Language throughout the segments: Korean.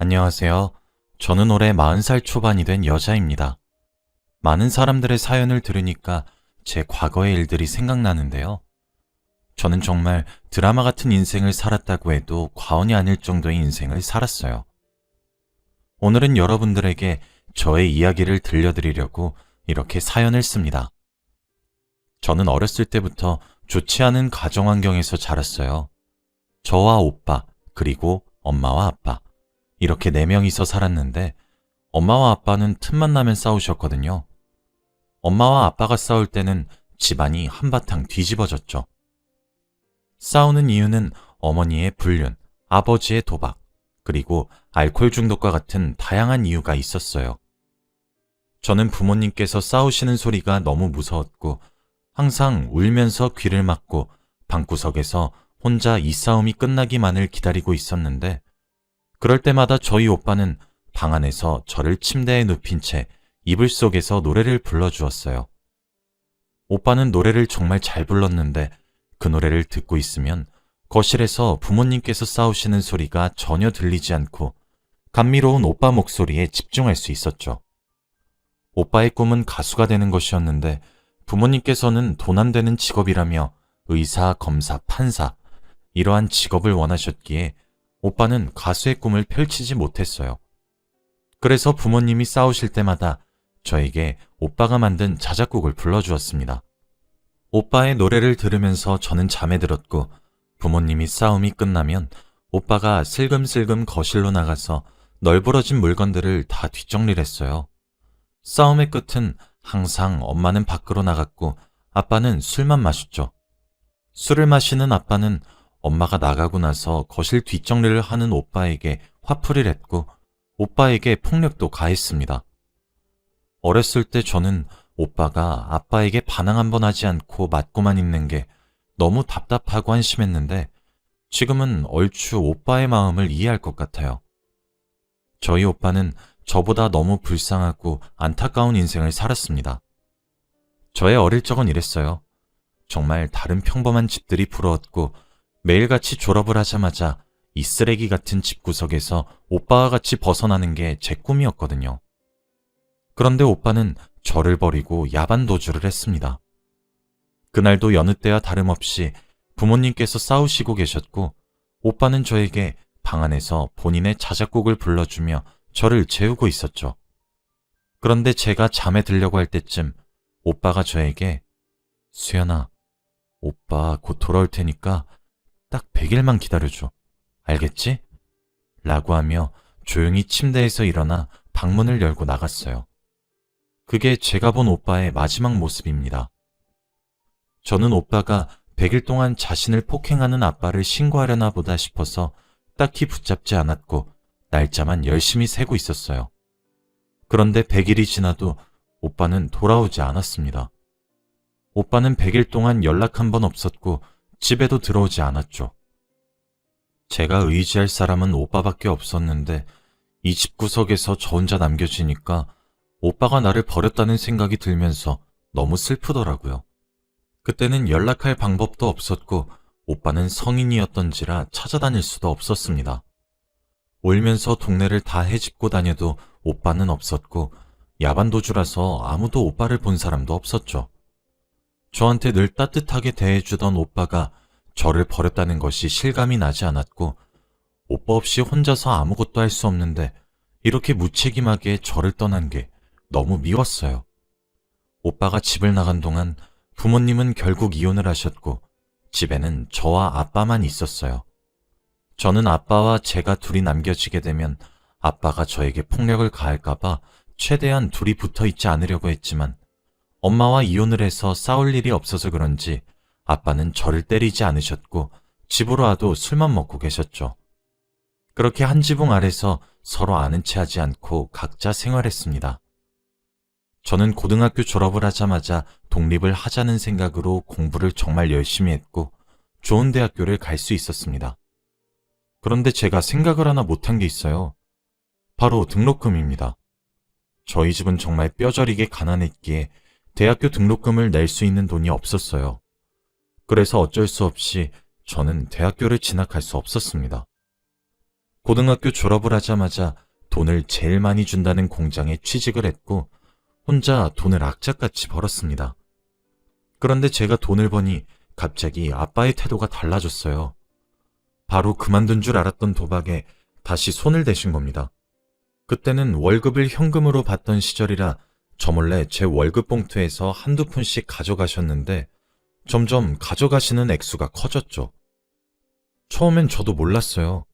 안녕하세요. 저는 올해 40살 초반이 된 여자입니다. 많은 사람들의 사연을 들으니까 제 과거의 일들이 생각나는데요. 저는 정말 드라마 같은 인생을 살았다고 해도 과언이 아닐 정도의 인생을 살았어요. 오늘은 여러분들에게 저의 이야기를 들려드리려고 이렇게 사연을 씁니다. 저는 어렸을 때부터 좋지 않은 가정 환경에서 자랐어요. 저와 오빠, 그리고 엄마와 아빠. 이렇게 네 명이서 살았는데 엄마와 아빠는 틈만 나면 싸우셨거든요. 엄마와 아빠가 싸울 때는 집안이 한바탕 뒤집어졌죠. 싸우는 이유는 어머니의 불륜, 아버지의 도박, 그리고 알코올 중독과 같은 다양한 이유가 있었어요. 저는 부모님께서 싸우시는 소리가 너무 무서웠고 항상 울면서 귀를 막고 방구석에서 혼자 이 싸움이 끝나기만을 기다리고 있었는데 그럴 때마다 저희 오빠는 방 안에서 저를 침대에 눕힌 채 이불 속에서 노래를 불러주었어요. 오빠는 노래를 정말 잘 불렀는데 그 노래를 듣고 있으면 거실에서 부모님께서 싸우시는 소리가 전혀 들리지 않고 감미로운 오빠 목소리에 집중할 수 있었죠. 오빠의 꿈은 가수가 되는 것이었는데 부모님께서는 돈 안 되는 직업이라며 의사, 검사, 판사, 이러한 직업을 원하셨기에 오빠는 가수의 꿈을 펼치지 못했어요. 그래서 부모님이 싸우실 때마다 저에게 오빠가 만든 자작곡을 불러주었습니다. 오빠의 노래를 들으면서 저는 잠에 들었고 부모님이 싸움이 끝나면 오빠가 슬금슬금 거실로 나가서 널브러진 물건들을 다 뒷정리를 했어요. 싸움의 끝은 항상 엄마는 밖으로 나갔고 아빠는 술만 마셨죠. 술을 마시는 아빠는 엄마가 나가고 나서 거실 뒷정리를 하는 오빠에게 화풀이를 했고 오빠에게 폭력도 가했습니다. 어렸을 때 저는 오빠가 아빠에게 반항 한번 하지 않고 맞고만 있는 게 너무 답답하고 한심했는데 지금은 얼추 오빠의 마음을 이해할 것 같아요. 저희 오빠는 저보다 너무 불쌍하고 안타까운 인생을 살았습니다. 저의 어릴 적은 이랬어요. 정말 다른 평범한 집들이 부러웠고 매일같이 졸업을 하자마자 이 쓰레기 같은 집구석에서 오빠와 같이 벗어나는 게 제 꿈이었거든요. 그런데 오빠는 저를 버리고 야반 도주를 했습니다. 그날도 여느 때와 다름없이 부모님께서 싸우시고 계셨고 오빠는 저에게 방 안에서 본인의 자작곡을 불러주며 저를 재우고 있었죠. 그런데 제가 잠에 들려고 할 때쯤 오빠가 저에게 수연아, 오빠 곧 돌아올 테니까 딱 100일만 기다려줘. 알겠지? 라고 하며 조용히 침대에서 일어나 방문을 열고 나갔어요. 그게 제가 본 오빠의 마지막 모습입니다. 저는 오빠가 100일 동안 자신을 폭행하는 아빠를 신고하려나 보다 싶어서 딱히 붙잡지 않았고 날짜만 열심히 세고 있었어요. 그런데 100일이 지나도 오빠는 돌아오지 않았습니다. 오빠는 100일 동안 연락 한 번 없었고 집에도 들어오지 않았죠. 제가 의지할 사람은 오빠밖에 없었는데 이 집구석에서 저 혼자 남겨지니까 오빠가 나를 버렸다는 생각이 들면서 너무 슬프더라고요. 그때는 연락할 방법도 없었고 오빠는 성인이었던지라 찾아다닐 수도 없었습니다. 울면서 동네를 다 헤집고 다녀도 오빠는 없었고 야반도주라서 아무도 오빠를 본 사람도 없었죠. 저한테 늘 따뜻하게 대해주던 오빠가 저를 버렸다는 것이 실감이 나지 않았고 오빠 없이 혼자서 아무것도 할 수 없는데 이렇게 무책임하게 저를 떠난 게 너무 미웠어요. 오빠가 집을 나간 동안 부모님은 결국 이혼을 하셨고 집에는 저와 아빠만 있었어요. 저는 아빠와 제가 둘이 남겨지게 되면 아빠가 저에게 폭력을 가할까봐 최대한 둘이 붙어 있지 않으려고 했지만 엄마와 이혼을 해서 싸울 일이 없어서 그런지 아빠는 저를 때리지 않으셨고 집으로 와도 술만 먹고 계셨죠. 그렇게 한 지붕 아래서 서로 아는 체 하지 않고 각자 생활했습니다. 저는 고등학교 졸업을 하자마자 독립을 하자는 생각으로 공부를 정말 열심히 했고 좋은 대학교를 갈 수 있었습니다. 그런데 제가 생각을 하나 못한 게 있어요. 바로 등록금입니다. 저희 집은 정말 뼈저리게 가난했기에 대학교 등록금을 낼 수 있는 돈이 없었어요. 그래서 어쩔 수 없이 저는 대학교를 진학할 수 없었습니다. 고등학교 졸업을 하자마자 돈을 제일 많이 준다는 공장에 취직을 했고 혼자 돈을 악착같이 벌었습니다. 그런데 제가 돈을 버니 갑자기 아빠의 태도가 달라졌어요. 바로 그만둔 줄 알았던 도박에 다시 손을 대신 겁니다. 그때는 월급을 현금으로 받던 시절이라 저 몰래 제 월급 봉투에서 한두 푼씩 가져가셨는데 점점 가져가시는 액수가 커졌죠. 처음엔 저도 몰랐어요.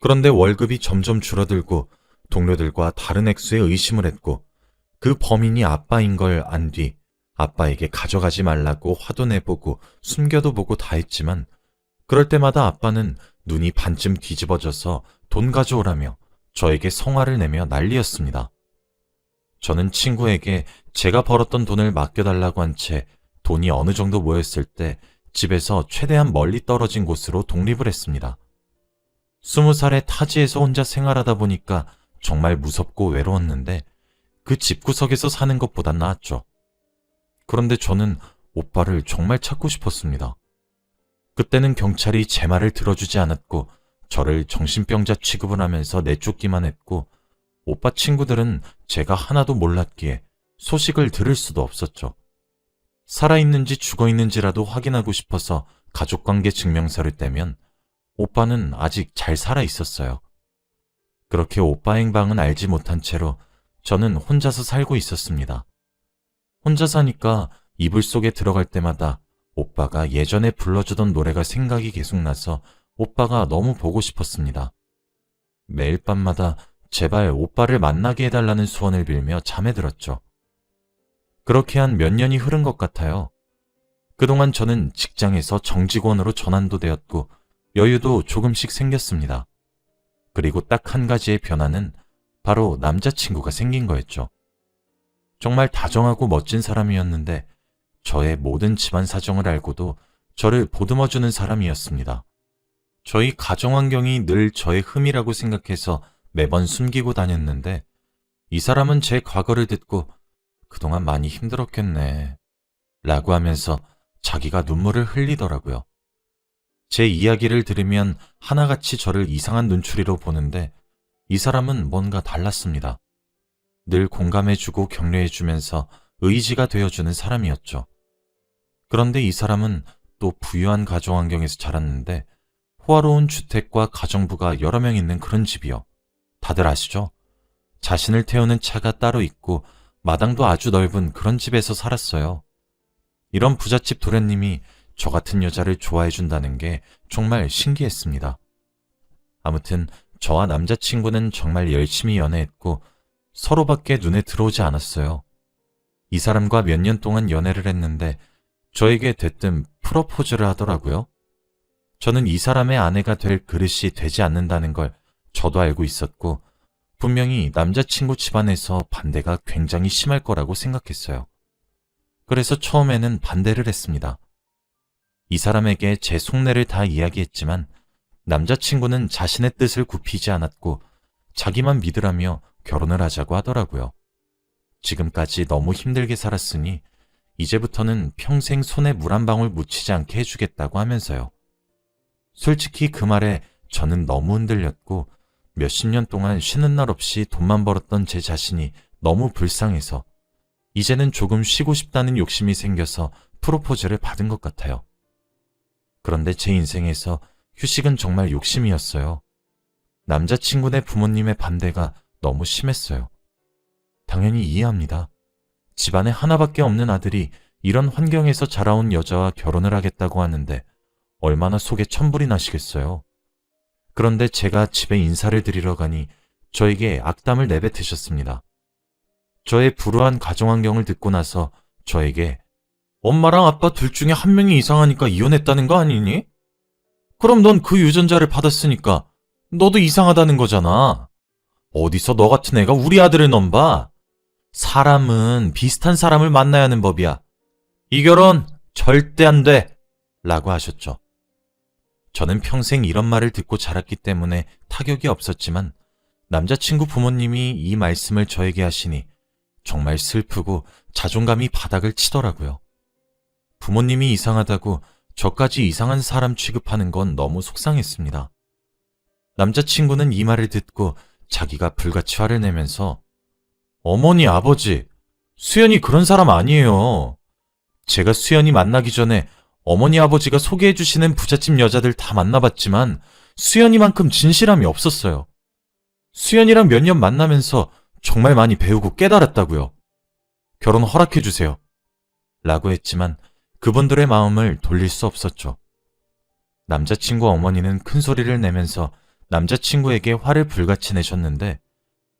그런데 월급이 점점 줄어들고 동료들과 다른 액수에 의심을 했고 그 범인이 아빠인 걸 안 뒤 아빠에게 가져가지 말라고 화도 내보고 숨겨도 보고 다 했지만 그럴 때마다 아빠는 눈이 반쯤 뒤집어져서 돈 가져오라며 저에게 성화를 내며 난리였습니다. 저는 친구에게 제가 벌었던 돈을 맡겨달라고 한 채 돈이 어느 정도 모였을 때 집에서 최대한 멀리 떨어진 곳으로 독립을 했습니다. 스무 살에 타지에서 혼자 생활하다 보니까 정말 무섭고 외로웠는데 그 집구석에서 사는 것보단 나았죠. 그런데 저는 오빠를 정말 찾고 싶었습니다. 그때는 경찰이 제 말을 들어주지 않았고 저를 정신병자 취급을 하면서 내쫓기만 했고 오빠 친구들은 제가 하나도 몰랐기에 소식을 들을 수도 없었죠. 살아있는지 죽어있는지라도 확인하고 싶어서 가족관계 증명서를 떼면 오빠는 아직 잘 살아 있었어요. 그렇게 오빠 행방은 알지 못한 채로 저는 혼자서 살고 있었습니다. 혼자 사니까 이불 속에 들어갈 때마다 오빠가 예전에 불러주던 노래가 생각이 계속 나서 오빠가 너무 보고 싶었습니다. 매일 밤마다 제발 오빠를 만나게 해달라는 소원을 빌며 잠에 들었죠. 그렇게 한 몇 년이 흐른 것 같아요. 그동안 저는 직장에서 정직원으로 전환도 되었고 여유도 조금씩 생겼습니다. 그리고 딱 한 가지의 변화는 바로 남자친구가 생긴 거였죠. 정말 다정하고 멋진 사람이었는데 저의 모든 집안 사정을 알고도 저를 보듬어주는 사람이었습니다. 저희 가정 환경이 늘 저의 흠이라고 생각해서 매번 숨기고 다녔는데 이 사람은 제 과거를 듣고 그동안 많이 힘들었겠네. 라고 하면서 자기가 눈물을 흘리더라고요. 제 이야기를 들으면 하나같이 저를 이상한 눈초리로 보는데 이 사람은 뭔가 달랐습니다. 늘 공감해주고 격려해주면서 의지가 되어주는 사람이었죠. 그런데 이 사람은 또 부유한 가정 환경에서 자랐는데 호화로운 주택과 가정부가 여러 명 있는 그런 집이요. 다들 아시죠? 자신을 태우는 차가 따로 있고 마당도 아주 넓은 그런 집에서 살았어요. 이런 부잣집 도련님이 저 같은 여자를 좋아해 준다는 게 정말 신기했습니다. 아무튼 저와 남자친구는 정말 열심히 연애했고 서로밖에 눈에 들어오지 않았어요. 이 사람과 몇 년 동안 연애를 했는데 저에게 대뜸 프로포즈를 하더라고요. 저는 이 사람의 아내가 될 그릇이 되지 않는다는 걸 저도 알고 있었고 분명히 남자친구 집안에서 반대가 굉장히 심할 거라고 생각했어요. 그래서 처음에는 반대를 했습니다. 이 사람에게 제 속내를 다 이야기했지만 남자친구는 자신의 뜻을 굽히지 않았고 자기만 믿으라며 결혼을 하자고 하더라고요. 지금까지 너무 힘들게 살았으니 이제부터는 평생 손에 물 한 방울 묻히지 않게 해주겠다고 하면서요. 솔직히 그 말에 저는 너무 흔들렸고 몇십 년 동안 쉬는 날 없이 돈만 벌었던 제 자신이 너무 불쌍해서 이제는 조금 쉬고 싶다는 욕심이 생겨서 프로포즈를 받은 것 같아요. 그런데 제 인생에서 휴식은 정말 욕심이었어요. 남자친구네 부모님의 반대가 너무 심했어요. 당연히 이해합니다. 집안에 하나밖에 없는 아들이 이런 환경에서 자라온 여자와 결혼을 하겠다고 하는데 얼마나 속에 천불이 나시겠어요. 그런데 제가 집에 인사를 드리러 가니 저에게 악담을 내뱉으셨습니다. 저의 불우한 가정 환경을 듣고 나서 저에게 엄마랑 아빠 둘 중에 한 명이 이상하니까 이혼했다는 거 아니니? 그럼 넌 그 유전자를 받았으니까 너도 이상하다는 거잖아. 어디서 너 같은 애가 우리 아들을 넘봐? 사람은 비슷한 사람을 만나야 하는 법이야. 이 결혼 절대 안 돼. 라고 하셨죠. 저는 평생 이런 말을 듣고 자랐기 때문에 타격이 없었지만 남자친구 부모님이 이 말씀을 저에게 하시니 정말 슬프고 자존감이 바닥을 치더라고요. 부모님이 이상하다고 저까지 이상한 사람 취급하는 건 너무 속상했습니다. 남자친구는 이 말을 듣고 자기가 불같이 화를 내면서 어머니, 아버지, 수연이 그런 사람 아니에요. 제가 수연이 만나기 전에 어머니, 아버지가 소개해 주시는 부잣집 여자들 다 만나봤지만 수연이만큼 진실함이 없었어요. 수연이랑 몇 년 만나면서 정말 많이 배우고 깨달았다고요. 결혼 허락해 주세요. 라고 했지만 그분들의 마음을 돌릴 수 없었죠. 남자친구 어머니는 큰 소리를 내면서 남자친구에게 화를 불같이 내셨는데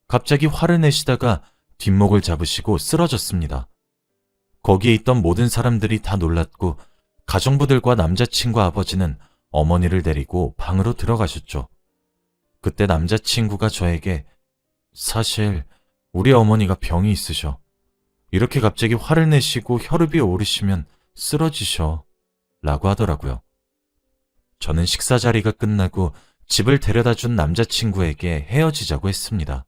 갑자기 화를 내시다가 뒷목을 잡으시고 쓰러졌습니다. 거기에 있던 모든 사람들이 다 놀랐고 가정부들과 남자친구 아버지는 어머니를 데리고 방으로 들어가셨죠. 그때 남자친구가 저에게 사실 우리 어머니가 병이 있으셔. 이렇게 갑자기 화를 내시고 혈압이 오르시면 쓰러지셔. 라고 하더라고요. 저는 식사 자리가 끝나고 집을 데려다 준 남자친구에게 헤어지자고 했습니다.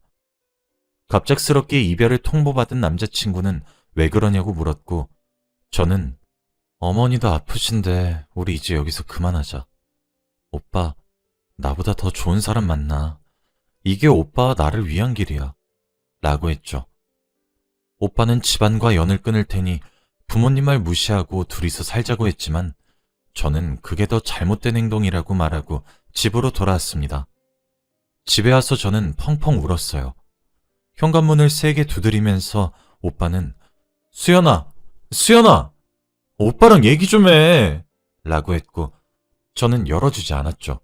갑작스럽게 이별을 통보받은 남자친구는 왜 그러냐고 물었고, 저는 어머니도 아프신데 우리 이제 여기서 그만하자. 오빠, 나보다 더 좋은 사람 만나. 이게 오빠와 나를 위한 길이야. 라고 했죠. 오빠는 집안과 연을 끊을 테니 부모님 말 무시하고 둘이서 살자고 했지만 저는 그게 더 잘못된 행동이라고 말하고 집으로 돌아왔습니다. 집에 와서 저는 펑펑 울었어요. 현관문을 세게 두드리면서 오빠는 수연아, 수연아, 오빠랑 얘기 좀 해. 라고 했고 저는 열어주지 않았죠.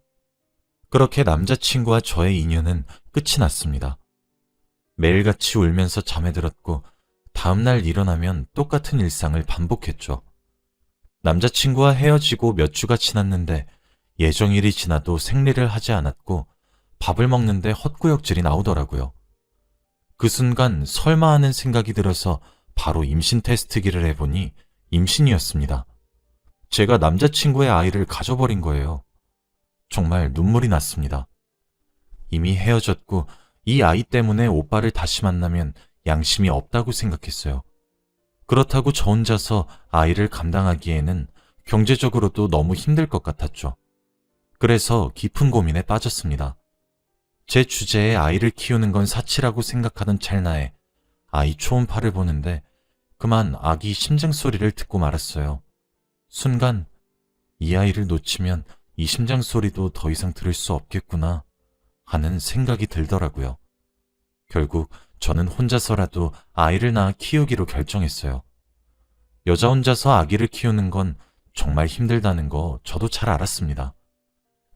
그렇게 남자친구와 저의 인연은 끝이 났습니다. 매일같이 울면서 잠에 들었고 다음날 일어나면 똑같은 일상을 반복했죠. 남자친구와 헤어지고 몇 주가 지났는데 예정일이 지나도 생리를 하지 않았고 밥을 먹는데 헛구역질이 나오더라고요. 그 순간 설마 하는 생각이 들어서 바로 임신 테스트기를 해보니 임신이었습니다. 제가 남자친구의 아이를 가져버린 거예요. 정말 눈물이 났습니다. 이미 헤어졌고 이 아이 때문에 오빠를 다시 만나면 양심이 없다고 생각했어요. 그렇다고 저 혼자서 아이를 감당하기에는 경제적으로도 너무 힘들 것 같았죠. 그래서 깊은 고민에 빠졌습니다. 제 주제에 아이를 키우는 건 사치라고 생각하던 찰나에 아이 초음파를 보는데 그만 아기 심장 소리를 듣고 말았어요. 순간 이 아이를 놓치면 이 심장 소리도 더 이상 들을 수 없겠구나 하는 생각이 들더라고요. 결국 저는 혼자서라도 아이를 낳아 키우기로 결정했어요. 여자 혼자서 아기를 키우는 건 정말 힘들다는 거 저도 잘 알았습니다.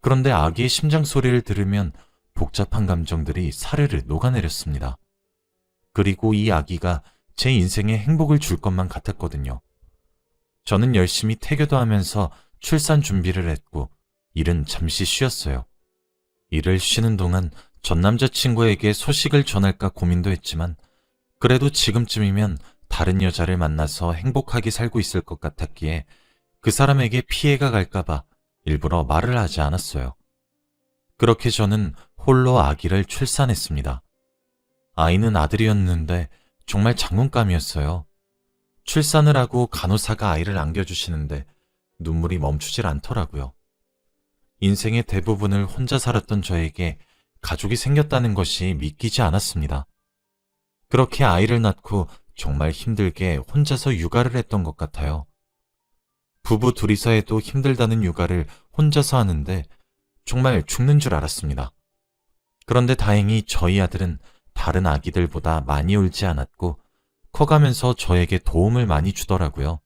그런데 아기의 심장 소리를 들으면 복잡한 감정들이 사르르 녹아내렸습니다. 그리고 이 아기가 제 인생에 행복을 줄 것만 같았거든요. 저는 열심히 태교도 하면서 출산 준비를 했고 일은 잠시 쉬었어요. 일을 쉬는 동안 전 남자친구에게 소식을 전할까 고민도 했지만 그래도 지금쯤이면 다른 여자를 만나서 행복하게 살고 있을 것 같았기에 그 사람에게 피해가 갈까봐 일부러 말을 하지 않았어요. 그렇게 저는 홀로 아기를 출산했습니다. 아이는 아들이었는데 정말 장군감이었어요. 출산을 하고 간호사가 아이를 안겨주시는데 눈물이 멈추질 않더라고요. 인생의 대부분을 혼자 살았던 저에게 가족이 생겼다는 것이 믿기지 않았습니다. 그렇게 아이를 낳고 정말 힘들게 혼자서 육아를 했던 것 같아요. 부부 둘이서 해도 힘들다는 육아를 혼자서 하는데 정말 죽는 줄 알았습니다. 그런데 다행히 저희 아들은 다른 아기들보다 많이 울지 않았고 커가면서 저에게 도움을 많이 주더라고요.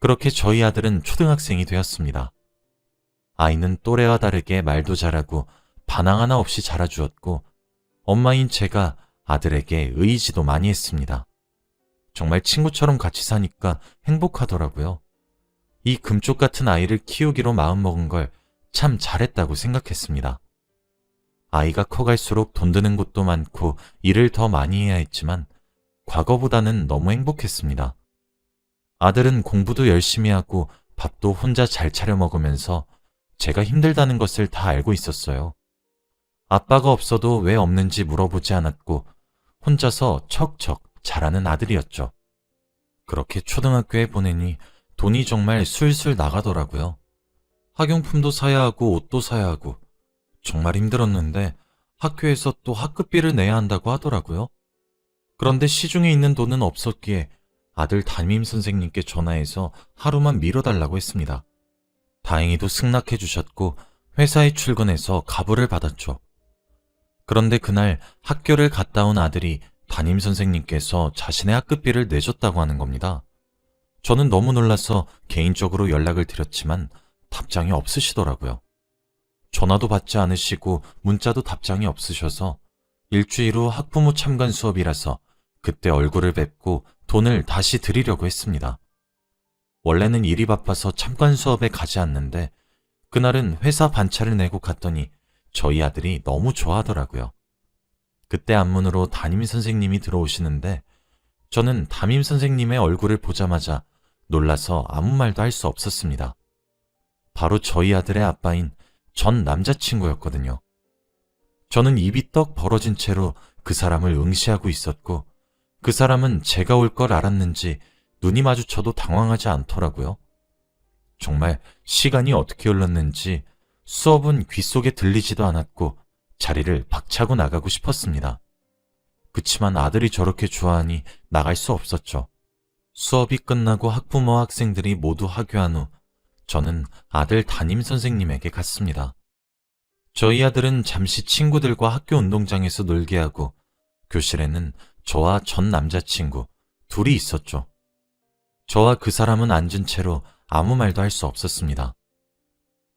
그렇게 저희 아들은 초등학생이 되었습니다. 아이는 또래와 다르게 말도 잘하고 반항 하나 없이 자라주었고 엄마인 제가 아들에게 의지도 많이 했습니다. 정말 친구처럼 같이 사니까 행복하더라고요. 이 금쪽 같은 아이를 키우기로 마음먹은 걸 참 잘했다고 생각했습니다. 아이가 커갈수록 돈 드는 곳도 많고 일을 더 많이 해야 했지만 과거보다는 너무 행복했습니다. 아들은 공부도 열심히 하고 밥도 혼자 잘 차려 먹으면서 제가 힘들다는 것을 다 알고 있었어요. 아빠가 없어도 왜 없는지 물어보지 않았고 혼자서 척척 잘하는 아들이었죠. 그렇게 초등학교에 보내니 돈이 정말 술술 나가더라고요. 학용품도 사야 하고 옷도 사야 하고 정말 힘들었는데 학교에서 또 학급비를 내야 한다고 하더라고요. 그런데 시중에 있는 돈은 없었기에 아들 담임 선생님께 전화해서 하루만 미뤄달라고 했습니다. 다행히도 승낙해 주셨고 회사에 출근해서 가부를 받았죠. 그런데 그날 학교를 갔다 온 아들이 담임 선생님께서 자신의 학급비를 내줬다고 하는 겁니다. 저는 너무 놀라서 개인적으로 연락을 드렸지만 답장이 없으시더라고요. 전화도 받지 않으시고 문자도 답장이 없으셔서 일주일 후 학부모 참관 수업이라서 그때 얼굴을 뵙고 돈을 다시 드리려고 했습니다. 원래는 일이 바빠서 참관 수업에 가지 않는데 그날은 회사 반차를 내고 갔더니 저희 아들이 너무 좋아하더라고요. 그때 앞문으로 담임 선생님이 들어오시는데 저는 담임 선생님의 얼굴을 보자마자 놀라서 아무 말도 할 수 없었습니다. 바로 저희 아들의 아빠인 전 남자친구였거든요. 저는 입이 떡 벌어진 채로 그 사람을 응시하고 있었고 그 사람은 제가 올 걸 알았는지 눈이 마주쳐도 당황하지 않더라고요. 정말 시간이 어떻게 흘렀는지 수업은 귀 속에 들리지도 않았고 자리를 박차고 나가고 싶었습니다. 그치만 아들이 저렇게 좋아하니 나갈 수 없었죠. 수업이 끝나고 학부모 학생들이 모두 하교한 후 저는 아들 담임 선생님에게 갔습니다. 저희 아들은 잠시 친구들과 학교 운동장에서 놀게 하고 교실에는 저와 전 남자친구 둘이 있었죠. 저와 그 사람은 앉은 채로 아무 말도 할 수 없었습니다.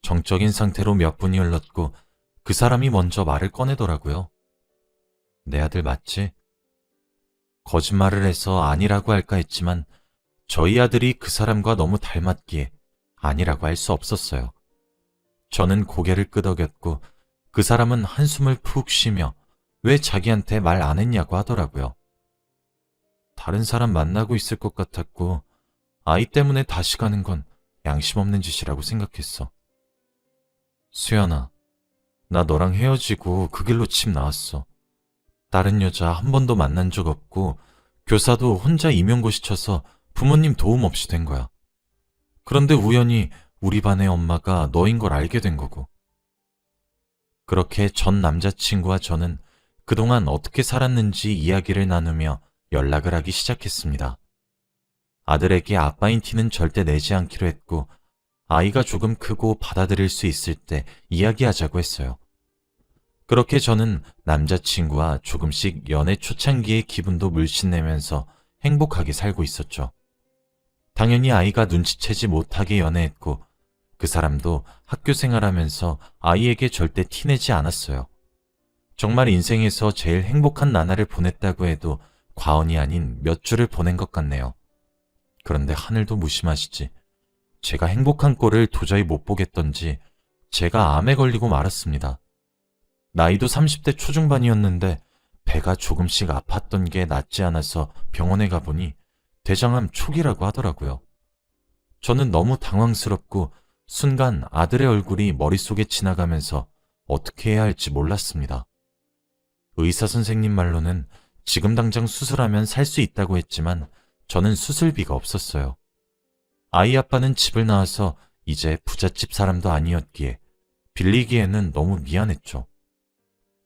정적인 상태로 몇 분이 흘렀고 그 사람이 먼저 말을 꺼내더라고요. 내 아들 맞지? 거짓말을 해서 아니라고 할까 했지만 저희 아들이 그 사람과 너무 닮았기에 아니라고 할 수 없었어요. 저는 고개를 끄덕였고 그 사람은 한숨을 푹 쉬며 왜 자기한테 말 안 했냐고 하더라고요. 다른 사람 만나고 있을 것 같았고 아이 때문에 다시 가는 건 양심 없는 짓이라고 생각했어. 수연아, 나 너랑 헤어지고 그 길로 집 나왔어. 다른 여자 한 번도 만난 적 없고 교사도 혼자 임용고시 쳐서 부모님 도움 없이 된 거야. 그런데 우연히 우리 반의 엄마가 너인 걸 알게 된 거고. 그렇게 전 남자친구와 저는 그동안 어떻게 살았는지 이야기를 나누며 연락을 하기 시작했습니다. 아들에게 아빠인 티는 절대 내지 않기로 했고, 아이가 조금 크고 받아들일 수 있을 때 이야기하자고 했어요. 그렇게 저는 남자친구와 조금씩 연애 초창기의 기분도 물씬 내면서 행복하게 살고 있었죠. 당연히 아이가 눈치채지 못하게 연애했고, 그 사람도 학교 생활하면서 아이에게 절대 티내지 않았어요. 정말 인생에서 제일 행복한 나날을 보냈다고 해도 과언이 아닌 몇 주를 보낸 것 같네요. 그런데 하늘도 무심하시지. 제가 행복한 꼴을 도저히 못 보겠던지 제가 암에 걸리고 말았습니다. 나이도 30대 초중반이었는데 배가 조금씩 아팠던 게 낫지 않아서 병원에 가보니 대장암 초기라고 하더라고요. 저는 너무 당황스럽고 순간 아들의 얼굴이 머릿속에 지나가면서 어떻게 해야 할지 몰랐습니다. 의사 선생님 말로는 지금 당장 수술하면 살 수 있다고 했지만 저는 수술비가 없었어요. 아이 아빠는 집을 나와서 이제 부잣집 사람도 아니었기에 빌리기에는 너무 미안했죠.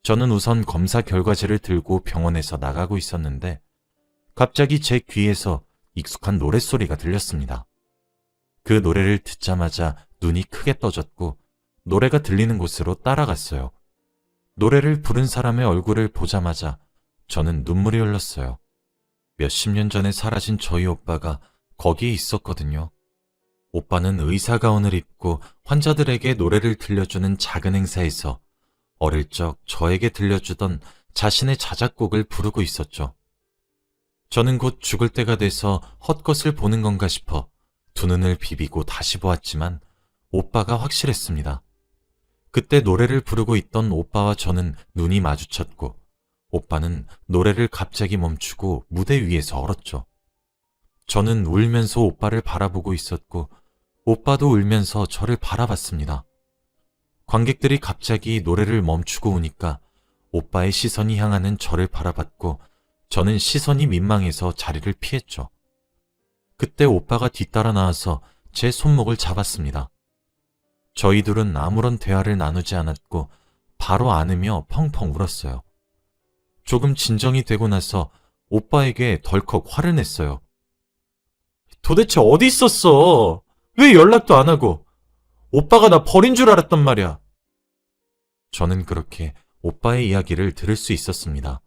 저는 우선 검사 결과지를 들고 병원에서 나가고 있었는데 갑자기 제 귀에서 익숙한 노랫소리가 들렸습니다. 그 노래를 듣자마자 눈이 크게 떠졌고 노래가 들리는 곳으로 따라갔어요. 노래를 부른 사람의 얼굴을 보자마자 저는 눈물이 흘렀어요. 몇십 년 전에 사라진 저희 오빠가 거기에 있었거든요. 오빠는 의사 가운을 입고 환자들에게 노래를 들려주는 작은 행사에서 어릴 적 저에게 들려주던 자신의 자작곡을 부르고 있었죠. 저는 곧 죽을 때가 돼서 헛것을 보는 건가 싶어 두 눈을 비비고 다시 보았지만 오빠가 확실했습니다. 그때 노래를 부르고 있던 오빠와 저는 눈이 마주쳤고 오빠는 노래를 갑자기 멈추고 무대 위에서 얼었죠. 저는 울면서 오빠를 바라보고 있었고 오빠도 울면서 저를 바라봤습니다. 관객들이 갑자기 노래를 멈추고 오니까 오빠의 시선이 향하는 저를 바라봤고 저는 시선이 민망해서 자리를 피했죠. 그때 오빠가 뒤따라 나와서 제 손목을 잡았습니다. 저희 둘은 아무런 대화를 나누지 않았고 바로 안으며 펑펑 울었어요. 조금 진정이 되고 나서 오빠에게 덜컥 화를 냈어요. 도대체 어디 있었어? 왜 연락도 안 하고? 오빠가 나 버린 줄 알았단 말이야. 저는 그렇게 오빠의 이야기를 들을 수 있었습니다.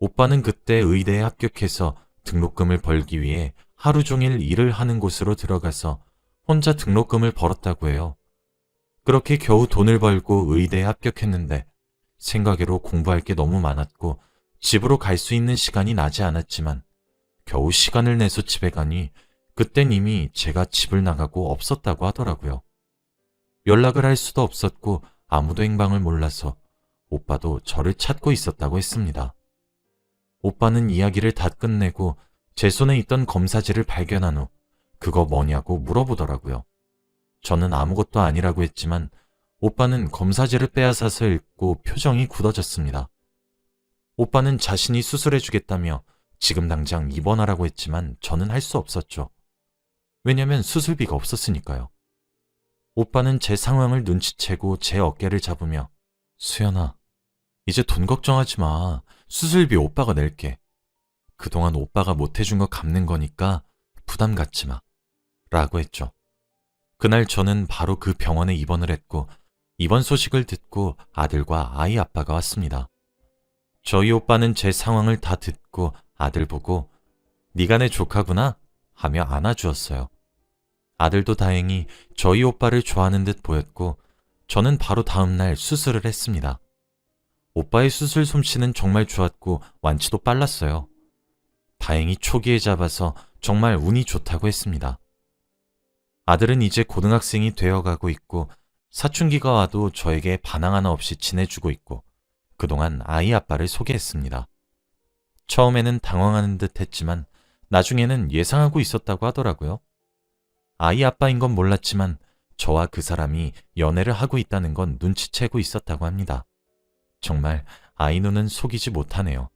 오빠는 그때 의대에 합격해서 등록금을 벌기 위해 하루 종일 일을 하는 곳으로 들어가서 혼자 등록금을 벌었다고 해요. 그렇게 겨우 돈을 벌고 의대에 합격했는데 생각외로 공부할 게 너무 많았고 집으로 갈 수 있는 시간이 나지 않았지만 겨우 시간을 내서 집에 가니 그땐 이미 제가 집을 나가고 없었다고 하더라고요. 연락을 할 수도 없었고 아무도 행방을 몰라서 오빠도 저를 찾고 있었다고 했습니다. 오빠는 이야기를 다 끝내고 제 손에 있던 검사지를 발견한 후 그거 뭐냐고 물어보더라고요. 저는 아무것도 아니라고 했지만 오빠는 검사지를 빼앗아서 읽고 표정이 굳어졌습니다. 오빠는 자신이 수술해주겠다며 지금 당장 입원하라고 했지만 저는 할 수 없었죠. 왜냐면 수술비가 없었으니까요. 오빠는 제 상황을 눈치채고 제 어깨를 잡으며 수연아, 이제 돈 걱정하지 마. 수술비 오빠가 낼게. 그동안 오빠가 못해준 거 갚는 거니까 부담 갖지 마. 라고 했죠. 그날 저는 바로 그 병원에 입원을 했고 입원 소식을 듣고 아들과 아이 아빠가 왔습니다. 저희 오빠는 제 상황을 다 듣고 아들 보고 네가 내 조카구나 하며 안아주었어요. 아들도 다행히 저희 오빠를 좋아하는 듯 보였고 저는 바로 다음날 수술을 했습니다. 오빠의 수술 솜씨는 정말 좋았고 완치도 빨랐어요. 다행히 초기에 잡아서 정말 운이 좋다고 했습니다. 아들은 이제 고등학생이 되어가고 있고 사춘기가 와도 저에게 반항 하나 없이 지내주고 있고 그동안 아이 아빠를 소개했습니다. 처음에는 당황하는 듯 했지만 나중에는 예상하고 있었다고 하더라고요. 아이 아빠인 건 몰랐지만 저와 그 사람이 연애를 하고 있다는 건 눈치채고 있었다고 합니다. 정말 아이 눈은 속이지 못하네요.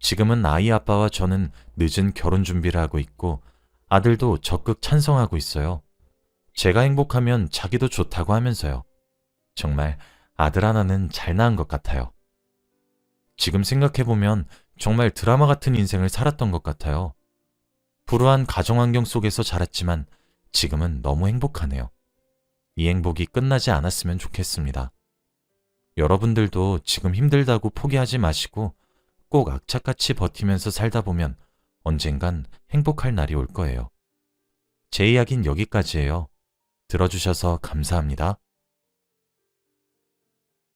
지금은 아이 아빠와 저는 늦은 결혼 준비를 하고 있고 아들도 적극 찬성하고 있어요. 제가 행복하면 자기도 좋다고 하면서요. 정말 아들 하나는 잘 낳은 것 같아요. 지금 생각해보면 정말 드라마 같은 인생을 살았던 것 같아요. 불우한 가정 환경 속에서 자랐지만 지금은 너무 행복하네요. 이 행복이 끝나지 않았으면 좋겠습니다. 여러분들도 지금 힘들다고 포기하지 마시고 꼭 악착같이 버티면서 살다 보면 언젠간 행복할 날이 올 거예요. 제 이야기는 여기까지예요. 들어주셔서 감사합니다.